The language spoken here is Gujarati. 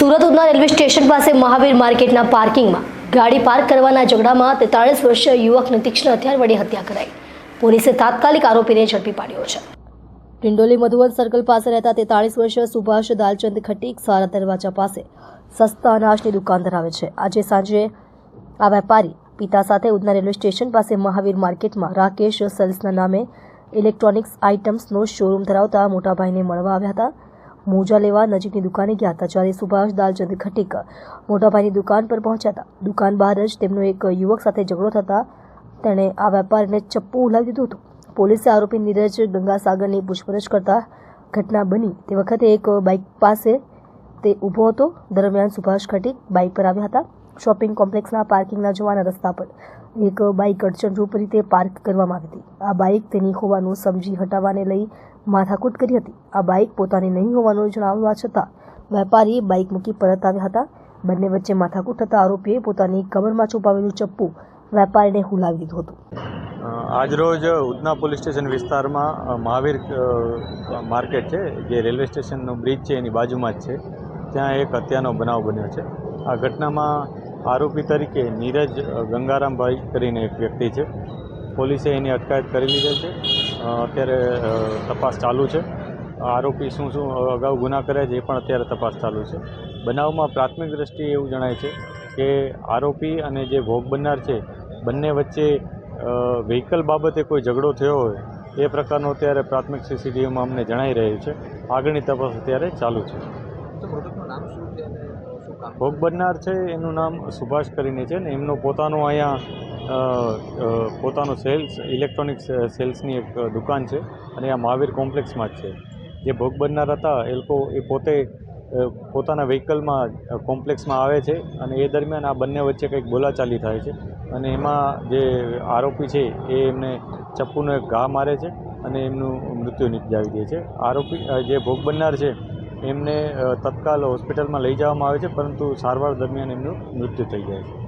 સુરત ઉધના રેલવે સ્ટેશન પાસે મહાવીર માર્કેટના પાર્કિંગમાં ગાડી પાર્ક કરવાના ઝઘડામાં તેતાળીસ વર્ષીય યુવકની તીક્ષ્ણ હથિયાર વડે હત્યા કરાઈ. પોલીસે તાત્કાલિક આરોપીને ઝડપી પાડ્યો છે. ટિંડોલી મધુવન સર્કલ પાસે રહેતા તેતાળીસ વર્ષીય સુભાષ દાલચંદ ખટીક સારા દરવાજા પાસે સસ્તા અનાજની દુકાન ધરાવે છે. આજે સાંજે આ વેપારી પિતા સાથે ઉધના રેલવે સ્ટેશન પાસે મહાવીર માર્કેટમાં રાકેશ સેલ્સના નામે ઇલેક્ટ્રોનિક્સ આઇટમ્સનો શોરૂમ ધરાવતા મોટાભાઈને મળવા આવ્યા હતા. મોજા લેવા નજીકની દુકાને ગયા હતા જ્યારે સુભાષ દાલચંદ ખટીક મોટાભાઈની દુકાન પર પહોંચ્યા હતા દુકાન બહાર જ તેમનો એક યુવક સાથે ઝઘડો થતા તેણે આ વેપારીને ચપ્પુ ઉલાવી દીધું હતું. પોલીસે આરોપી નીરજ ગંગાસાગરની પૂછપરછ કરતા ઘટના બની. તે વખતે એક બાઇક પાસે તે ઊભો હતો. દરમિયાન સુભાષ ખટીક બાઇક પર આવ્યા હતા. શોપિંગ કોમ્પ્લેક્સના પાર્કિંગના જવાના રસ્તા પર એક બાઇક અડચણરૂપ રીતે પાર્ક કરવામાં આવી હતી. આ બાઇક તેની હોવાનું સમજી હટાવવાને લઈ માથાકૂટ કરી હતી. આ બાઇક પોતાની નહીં હોવાનું જણાવવા છતાં વેપારી બાઇક મૂકી પરત આવ્યા હતા. બંને વચ્ચે માથાકૂટ થતાં આરોપીએ પોતાની કમરમાં છુપાવેલું ચપ્પુ વેપારીને હુલાવી દીધું હતું. આજરોજ ઉધના પોલીસ સ્ટેશન વિસ્તારમાં મહાવીર માર્કેટ છે, જે રેલવે સ્ટેશનનો બ્રિજ છે, એની બાજુમાં જ છે. ત્યાં એક હત્યાનો બનાવ બન્યો છે. આ ઘટનામાં આરોપી તરીકે નીરજ ગંગારામભાઈ કરીને એક વ્યક્તિ છે. પોલીસે એની અટકાયત કરી લીધેલ છે. અત્યારે તપાસ ચાલુ છે. આરોપી શું શું અગાઉ ગુના કર્યા છે એ પણ અત્યારે તપાસ ચાલુ છે. બનાવમાં પ્રાથમિક દ્રષ્ટિએ એવું જણાય છે કે આરોપી અને જે ભોગ બનનાર છે, બંને વચ્ચે વ્હીકલ બાબતે કોઈ ઝઘડો થયો હોય, એ પ્રકારનો અત્યારે પ્રાથમિક સીસીટીવીમાં અમને જણાઈ રહ્યું છે. આગળની તપાસ અત્યારે ચાલુ છે. ભોગ બનનાર છે, એનું નામ સુભાષ કરીને છે ને એમનો પોતાનો અહીંયા પોતાનો સેલ્સ ઇલેક્ટ્રોનિક્સ સેલ્સની એક દુકાન છે અને આ મહાવીર કોમ્પ્લેક્સમાં જ છે. જે ભોગ બનનાર હતા, એ લોકો, એ પોતે પોતાના વ્હીકલમાં કોમ્પ્લેક્સમાં આવે છે અને એ દરમિયાન આ બંને વચ્ચે કંઈક બોલાચાલી થાય છે અને એમાં જે આરોપી છે, એ એમને ચપ્પુનો એક ઘા મારે છે અને એમનું મૃત્યુ નિપજાવી દે છે. આરોપી જે ભોગ બનનાર છે એમને તત્કાલ હોસ્પિટલમાં લઈ જવામાં આવે છે, પરંતુ સારવાર દરમિયાન એમનું મૃત્યુ થઈ જાય છે.